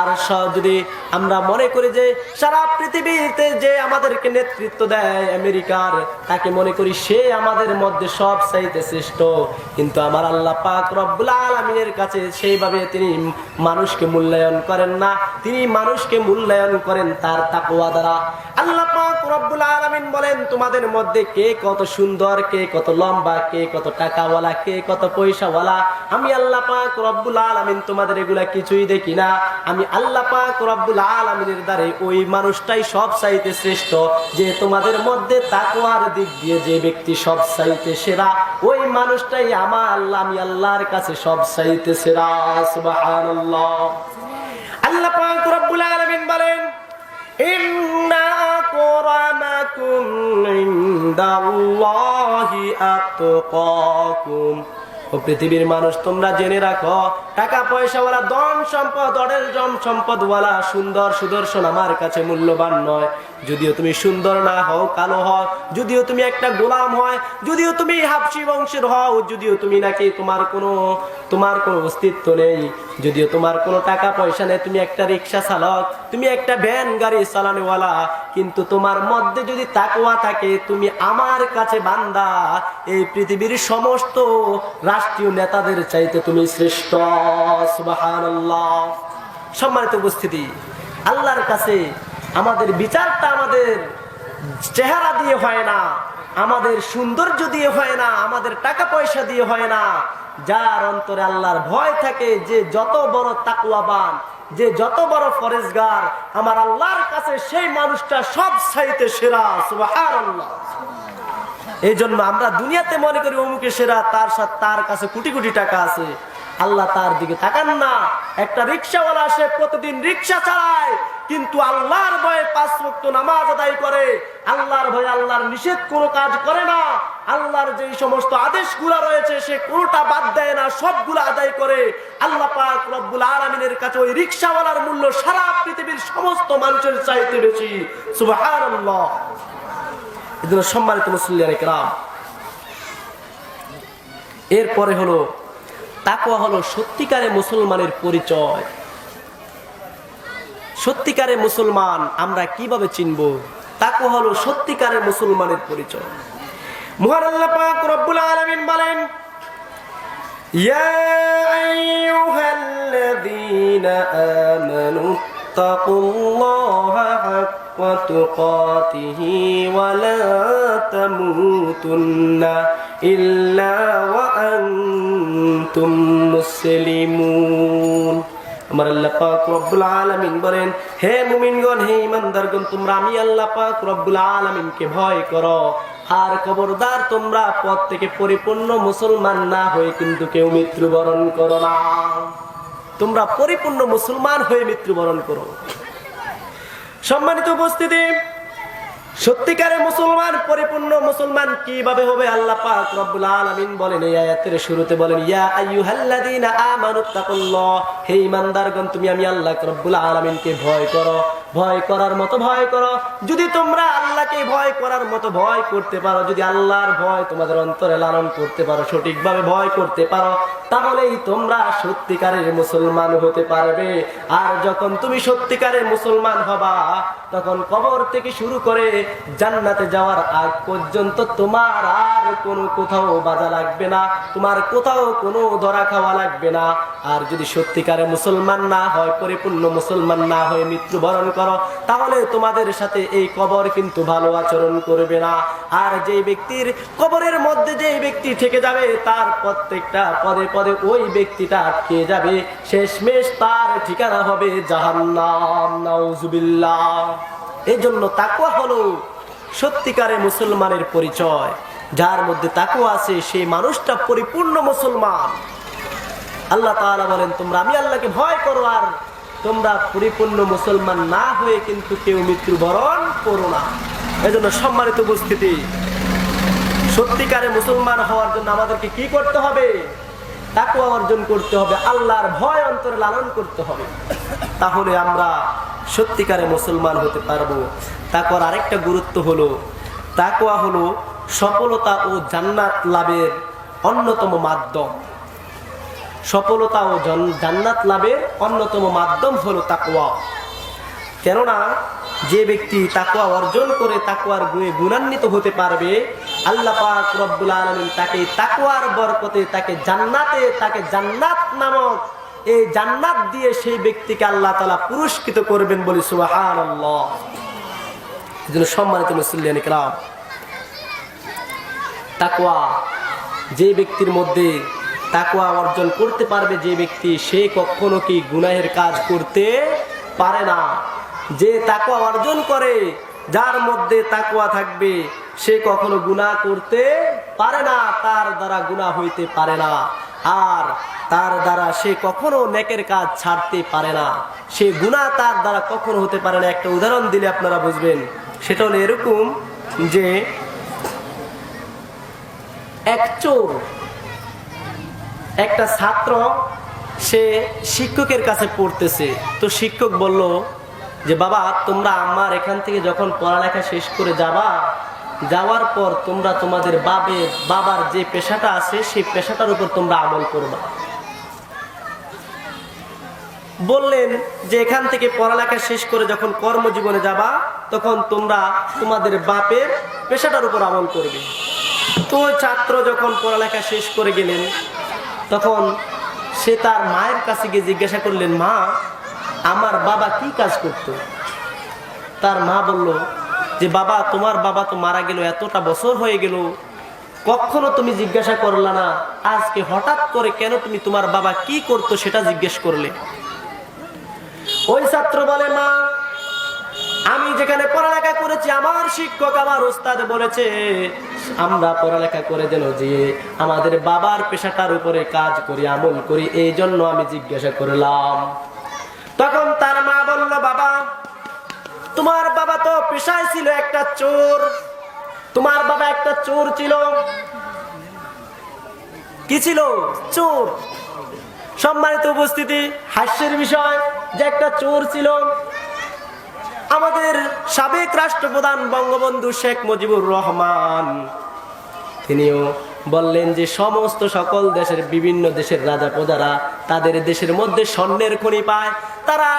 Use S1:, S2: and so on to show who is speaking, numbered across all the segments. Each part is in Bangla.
S1: আর যদি আমরা মনে করি যে সারা পৃথিবীতে যে আমাদেরকে নেতৃত্ব দেয় আমেরিকার, তাকে মনে করি সে আমাদের মধ্যে সব চাইতে শ্রেষ্ঠ। কিন্তু আমার আল্লাহ পাক রব্বুল আলমিনের কাছে সেইভাবে তিনি মানুষকে মূল্যায়ন করেন না। তিনি মানুষকে মূল্যায়ন করেন তার তাকুয়া দ্বারা। আল্লাহ পাক রব্বুল আলমিন বলেন, তোমাদের মধ্যে কে কত সুন্দর, কে কত লম্বা, কে কত টাকাওয়ালা, কে কত পয়সাওয়ালা? আমি আল্লাহ পাক রব্বুল আলমিন তোমাদের এগুলা কিছুই দেখি না। আমি আল্লাহ পাক রব্বুল আলমিনের দ্বারে ওই মানুষটাই সব চাইতে শ্রেষ্ঠ, যে তোমাদের মধ্যে তাকওয়ার দিক দিয়ে যে ব্যক্তি সব চাইতে সেরা, ওই মানুষটাই আমার আল্লাহ, আমি আল্লাহর কাছে সব চাইতে সেরা। সুবহানাল্লাহ। আল্লাহ পাক রব্বুল আলামিন বলেন, ইন্না আকরামাকুম ইনদাল্লাহি আতকাকুম ও পৃথিবীর মানুষ, তোমরা জেনে রাখো, টাকা পয়সাওয়ালা, ধন সম্পদ অডেল জম সম্পদওয়ালা, সুন্দর সুদর্শন আমার কাছে মূল্যবান নয়। যদিও তুমি সুন্দর না হও, কালো হও, যদিও তুমি একটা গোলাম হয়, যদিও তুমি হাফসি বংশের হও, যদিও তুমি নাকি তোমার কোনো তোমার কোনো অস্তিত্ব নেই। যদিও তোমার কোনো টাকা পয়সা নেই, তুমি একটা রিক্সা চালক, তুমি একটা ভ্যান গাড়ি চালানোওয়ালা, কিন্তু তোমার মধ্যে যদি তাকওয়া থাকে, তুমি আমার কাছে বান্দা। এই পৃথিবীর সমস্ত রাষ্ট্রীয় নেতাদের চাইতে তুমি শ্রেষ্ঠ। সুবহানাল্লাহ। সম্মানিত উপস্থিতি, আল্লাহর কাছে আমাদের বিচারটা আমাদের চেহারা দিয়ে হয় না। আমাদের সৌন্দর্য দিয়ে হয় না, আমাদের টাকা পয়সা দিয়ে হয় না। যার অন্তরে আল্লাহর ভয় থাকে, যে যত বড় তাকুয়াবান যে যত বড় ফরেজগার আমার আল্লাহর কাছে সেই মানুষটা সব চাইতে সেরা এই জন্য আমরা দুনিয়াতে মনে করি অমুকে সেরা, তার সাথে তার কাছে কোটি কোটি টাকা আছে। আল্লাহ তার দিকে তাকান না। একটা রিক্সাওয়ালা আসে, প্রতিদিন রিক্সা চালায়, কিন্তু আল্লাহর ভয়ে পাঁচ ভক্ত নামাজ আদায় করে। আল্লাহর ভয়ে আল্লাহর নিষেধ কোনো কাজ করে না। আল্লাহর যে সমস্ত আদেশগুলো রয়েছে, সে কোনোটা বাদ দেয় না, সবগুলো আদায় করে। আল্লাহ পাক রব্বুল আলমিনের কাছে ওই রিক্সাওয়ালার মূল্য সারা পৃথিবীর সমস্ত মানুষের চাইতে বেশি। সম্মানিত মুসলিয়ান একরাম। এরপরে হলো তাকুয়া হলো সত্যিকারে মুসলমানের পরিচয়। সত্যিকারে মুসলমান আমরা কীভাবে চিনব? তাকুয়া হলো সত্যিকারে মুসলমানের পরিচয়। মহান আল্লাহ পাক রব্বুল আলামিন বলেন, ইয়া আইয়ুহাল্লাযীনা আমানু, তাকুল্লাহা حق تقاته ولا تموتن إلا وأنتم مسلمون আমার আল্লাহ পাক রব্বুল আলামিন বলেন হে মুমিনগণ হে ইমানদারগণ তোমরা আমি আল্লাহ পাক রব্বুল আলামিনকে ভয় করো আর খবরদার তোমরা পথ থেকে পরিপূর্ণ মুসলমান না হয়ে কিন্তু কেউ মৃত্যুবরণ করো না তোমরা পরিপূর্ণ মুসলমান হয়ে মৃত্যুবরণ করো সম্মানিত উপস্থিতি সত্যিকারে মুসলমান, পরিপূর্ণ মুসলমান কীভাবে হবে? আল্লাহ পাক রব্বুল আলামিন বলেন এই আয়াতের শুরুতে বলেন, ইয়া আইয়ুহাল্লাযীনা আমানুত্তাকুল্লাহ হে ঈমানদারগণ তুমি আমি আল্লাহ রব্বুল আলামিনকে ভয় করো। ভয় করার মতো ভয় করো। যদি তোমরা আল্লাহকে ভয় করার মতো ভয় করতে পারো, যদি আল্লাহর ভয় তোমাদের অন্তরে লালন করতে পারো, সঠিকভাবে ভয় করতে পারো, তাহলেই তোমরা সত্যিকারের মুসলমান হতে পারবে। আর যখন তুমি সত্যিকারের মুসলমান হবা, তখন কবর থেকে শুরু করে জান্নাতে যাওয়ার আগ পর্যন্ত তোমার আর কোনো কোথাও বাধা লাগবে না, তোমার কোথাও কোনো ধরা খাওয়া লাগবে না। আর যদি সত্যিকারে মুসলমান না হয়, পরিপূর্ণ মুসলমান না হয়ে মৃত্যুবরণ করো, তাহলে তোমাদের সাথে এই কবর কিন্তু ভালো আচরণ করবে না। আর যে ব্যক্তির কবরের মধ্যে যে ব্যক্তি থেকে যাবে, তার প্রত্যেকটা পদে পদে ওই ব্যক্তিটা আটকে যাবে। শেষমেশ তার ঠিকানা হবে জাহান্নাম, নাউজুবিল্লাহ। এই জন্য তাকুয়া হলো সত্যিকারে মুসলমানের পরিচয়। যার মধ্যে তাকুয়া আছে, সেই মানুষটা পরিপূর্ণ মুসলমান। আল্লাহ তাআলা বলেন, তোমরা আমি আল্লাহকে ভয় করো আর তোমরা পরিপূর্ণ মুসলমান না হয়ে কিন্তু কেউ মৃত্যুবরণ করো না। এই জন্য সম্মানিত উপস্থিতি, সত্যিকারে মুসলমান হওয়ার জন্য আমাদেরকে কি করতে হবে? তাকুয়া অর্জন করতে হবে, আল্লাহর ভয় অন্তরে লালন করতে হবে। তাহলে আমরা সত্যিকারে মুসলমান হতে পারব। তাকর আরেকটা গুরুত্ব হলো তাকুয়া হলো সফলতা ও জান্নাত লাভের অন্যতম মাধ্যম। সফলতা ও জন- জান্নাত লাভের অন্যতম মাধ্যম হলো তাকুয়া কেননা, যে ব্যক্তি তাকুয়া অর্জন করে তাকুয়ার গুণে গুণান্বিত হতে পারবে, আল্লাহ পাক রব্বুল আলমিন তাকে তাকুয়ার বরকতে তাকে জান্নাতে, তাকে জান্নাত নামক এই জান্নাত দিয়ে সেই ব্যক্তিকে আল্লাহ তালা পুরস্কৃত করবেন বলে সুবাহান সম্মানিত মুসল্লিয়ান ইকরাম তাকুয়া যে ব্যক্তির মধ্যে তাকুয়া অর্জন করতে পারবে যে ব্যক্তি, সে কখনো কি গুনাহের কাজ করতে পারে না। যে তাকুয়া অর্জন করে, যার মধ্যে তাকুয়া থাকবে, সে কখনো গুনাহ করতে পারে না, তার দ্বারা গুনাহ হইতে পারে না। আর তার দ্বারা সে কখনো নেকের কাজ ছাড়তে পারে না। সে গুনাহ তার দ্বারা কখনো হতে পারে না। একটা উদাহরণ দিলে আপনারা বুঝবেন। সেটা হলো এরকম যে, এক চোর একটা ছাত্র, সে শিক্ষকের কাছে পড়তেছে। তো শিক্ষক বলল যে, বাবা, তোমরা আমার এখান থেকে যখন পড়ালেখা শেষ করে যাবা, যাওয়ার পর তোমরা তোমাদের বাবের বাবার যে পেশাটা আছে, সেই পেশাটার উপর তোমরা আমল করবা। বললেন যে, এখান থেকে পড়ালেখা শেষ করে যখন কর্মজীবনে যাবা, তখন তোমরা তোমাদের বাপের পেশাটার উপর আমল করবে। তো ছাত্র যখন পড়ালেখা শেষ করে গেলেন তখন সে তার মায়ের কাছে গিয়ে জিজ্ঞাসা করলেন, মা, আমার বাবা কি কাজ করত? তার মা বলল, যে বাবা, তোমার বাবা তো মারা গেল, এতটা বছর হয়ে গেল, কখনো তুমি জিজ্ঞাসা করলা না, আজকে হঠাৎ করে কেন তুমি তোমার বাবা কি করতো সেটা জিজ্ঞেস করলে? ওই ছাত্র বলে, মা আমি যেখানে পড়ালেখা করেছি, আমার শিক্ষক, আমার ওস্তাদ বলেছে, আমরা পড়ালেখা করে যেন যে আমাদের বাবার পেশাটার উপরে কাজ করি, আমল করি এই জন্য আমি জিজ্ঞাসা করলাম। তখন তার মা বলল, বাবা, তোমার বাবা তো পেশায় ছিল একটা চোর। তোমার বাবা একটা চোর ছিল। কি ছিল? চোর। সম্মানিত উপস্থিতি, হাস্যের বিষয়, যে একটা চোর ছিল। আমাদের সাবেক রাষ্ট্রপ্রধান বঙ্গবন্ধু শেখ মুজিবুর রহমান। তিনিও বললেন যে সমস্ত সকল দেশের বিভিন্ন দেশের রাজা প্রজারা তাদের দেশের মধ্যে স্বর্ণের খনি পায়, তারা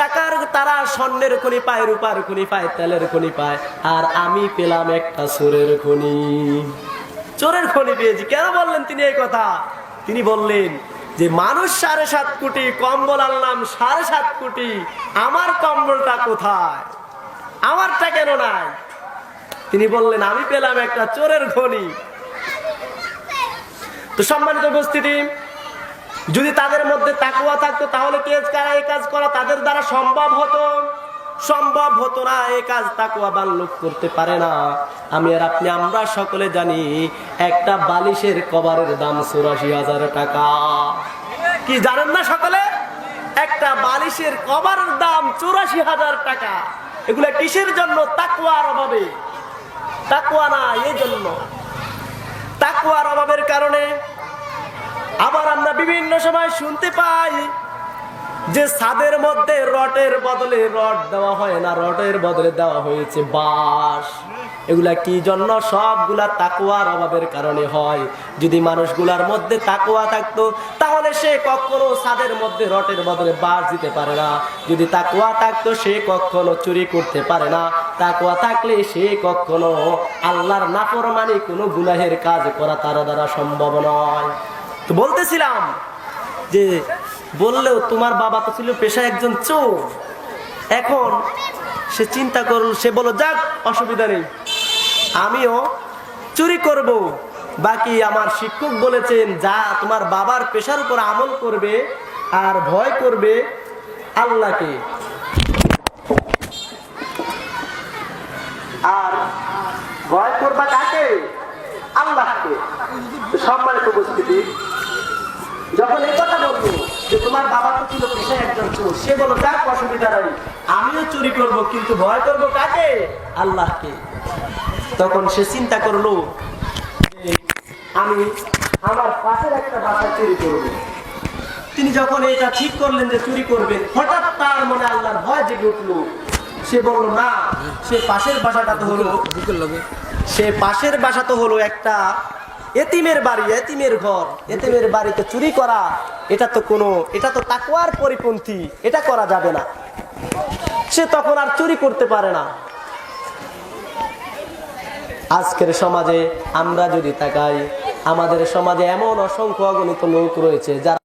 S1: টাকার, তারা স্বর্ণের খনি পায়, রূপার খনি পায়, তেলের খনি পায়, আর আমি পেলাম একটা চোরের খনি। চোরের খনি পেয়েছি। কেন বললেন তিনি এই কথা? তিনি বললেন যে মানুষ সাড়ে সাত কোটি কম্বল আনলাম সাড়ে সাত কোটি, আমার কম্বলটা কোথায়? আমারটা কেন নাই? তিনি বললেন, আমি পেলাম একটা চোরের খনি। তো সম্মানিত উপস্থিতি, যদি তাদের মধ্যে তাকুয়া থাকতো, তাহলে কেজ কারা এই কাজ করা? তাদের দ্বারা সম্ভব হতো। সম্ভব হতো না এই কাজ তাকুয়াবান লোক করতে পারে না। আমি আর আপনি, আমরা সকলে জানি একটা বালিশের কভারের দাম চুরাশি হাজার টাকা। কি জানেন না সকলে? একটা বালিশের কভারের দাম চুরাশি হাজার টাকা। এগুলো কিসের জন্য? তাকুয়ার অভাবে। তাকুয়া না এই জন্য। তাকুয়ার অভাবের কারণে আবার আমরা বিভিন্ন সময় শুনতে পাই যে ছাদের মধ্যে রটের বদলে রড দেওয়া হয় না, রটের বদলে দেওয়া হয়েছে বাঁশ। এগুলা কি জন্য? সবগুলা তাকুয়ার অভাবের কারণে হয়। যদি মানুষগুলার মধ্যে তাকুয়া থাকতো, তাহলে সে কখনো ছাদের মধ্যে রটের বদলে বাঁশ দিতে পারে না। যদি তাকুয়া থাকতো, সে কখনো চুরি করতে পারে না। তাকুয়া থাকলে সে কখনো আল্লাহর নাফরমানি কোনো গুনাহের কাজ করা তার দ্বারা সম্ভব নয়। তো বলতেছিলাম যে বললেও তোমার বাবা তো ছিল পেশায় একজন চোর। এখন সে চিন্তা করল, সে বলো যাক, অসুবিধা নেই। আমিও চুরি করব। বাকি আমার শিক্ষক বলেছেন, যা তোমার বাবার পেশার উপর আমল করবে আর ভয় করবে আল্লাহকে। আর ভয় করবা কাকে? আল্লাহকে। সম্মানিত উপস্থিতি যখন এই কথা বলব যে তোমার বাবা তো ছিল পেশায় একজন চোর সে বলো যাক অসুবিধা নাই। আমিও চুরি করব কিন্তু ভয় করব কাকে? আল্লাহকে। তখন সে চিন্তা করল যে আমি আমার পাশের একটা বাসা চুরি করব। তিনি যখন এটা ঠিক করলেন যে চুরি করবেন হঠাৎ তার মনে আল্লাহর ভয় জেগে উঠল। সে বলল না সে পাশের বাসাটা তো হলো সে পাশের বাসা তো হলো একটা এতিমের বাড়ি, এতিমের ঘর, এতিমের বাড়িতে চুরি করা, এটা তো কোনো, এটা তো তাকুয়ার পরিপন্থী, এটা করা যাবে না। সে তখন আর চুরি করতে পারে না। আজকের সমাজে আমরা যদি তাকাই, আমাদের সমাজে এমন অসংখ্য অগণিত লোক রয়েছে যারা